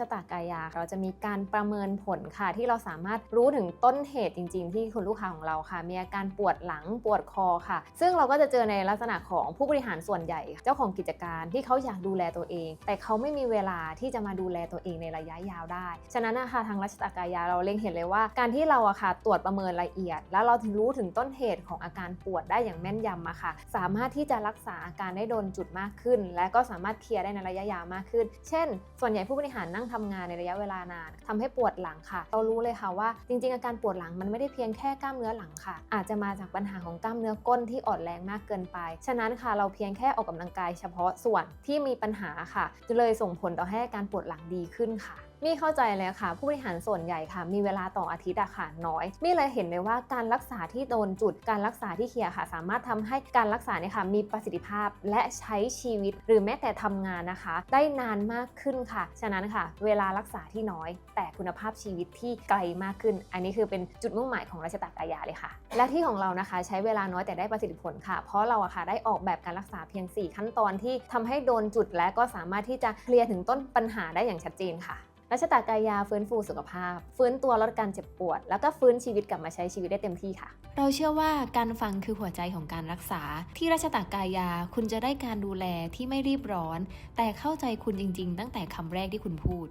ชตากายา เราจะมีการประเมินผลค่ะ ที่เราสามารถรู้ถึงต้นเหตุจริง ๆ ที่คุณลูกค้าของเราค่ะ มีอาการปวดหลังปวดคอค่ะ ซึ่งเราก็จะเจอในลักษณะของผู้บริหารส่วนใหญ่ เจ้าของกิจการที่เขาอยากดูแลตัวเอง แต่เขาไม่มีเวลาที่จะมาดูแลตัวเองในระยะยาวได้ ฉะนั้นนะคะทางรัชตากายาเราเล็งเห็นเลยว่า การที่เราอะค่ะตรวจประเมินละเอียด แล้วเราถึงรู้ถึงต้นเหตุของอาการปวดได้อย่างแม่นยำอะค่ะ สามารถที่จะรักษาอาการได้โดนจุดมากขึ้น และก็สามารถเคลียร์ได้ในระยะยาวมากขึ้น เช่น ส่วนใหญ่ผู้บริหารนั่งทำงานในระยะเวลานานทำให้ปวดหลังค่ะ เรารู้เลยค่ะว่า จริงๆ อาการปวดหลังมันไม่ได้เพียงแค่กล้ามเนื้อหลังค่ะ อาจจะมาจากปัญหาของกล้ามเนื้อก้นที่อ่อนแรงมากเกินไป ฉะนั้นค่ะเราเพียงแค่ออกกำลังกายเฉพาะส่วนที่มีปัญหาค่ะ จะเลยส่งผลต่อให้อาการปวดหลังดีขึ้นค่ะ มี่เข้าใจเลยค่ะ ผู้บริหารส่วนใหญ่ค่ะ มีเวลาต่ออาทิตย์อะค่ะน้อย มี่เลยเห็นเลยว่าการรักษาที่โดนจุดการรักษาที่เคลียร์ค่ะ สามารถทำให้การรักษาเนี่ยค่ะมีประสิทธิภาพและใช้ชีวิต หรือแม้แต่ทำงานนะคะ ได้นานมากขึ้นค่ะ ฉะนั้นค่ะ เวลารักษาที่น้อย แต่คุณภาพชีวิตที่ไกลมากขึ้น อันนี้คือเป็นจุดมุ่งหมายของราชตากายาเลยค่ะ และที่ของเรานะคะ ใช้เวลาน้อยแต่ได้ประสิทธิผลค่ะ เพราะเราอะค่ะได้ออกแบบการรักษาเพียง 4 ขั้นตอนที่ทำให้โดนจุดและก็สามารถที่จะเคลียร์ถึงต้นปัญหาได้อย่างชัดเจนค่ะ รัชตากายาฟื้นฟูสุขภาพ ฟื้นตัวลดการเจ็บปวด แล้วก็ฟื้นชีวิตกลับมาใช้ชีวิตได้เต็มที่ค่ะ เราเชื่อว่าการฟังคือหัวใจของการรักษา ที่ราชตากายาคุณจะได้การดูแลที่ไม่รีบร้อน แต่เข้าใจคุณจริง ๆ ตั้งแต่คำแรกที่คุณพูด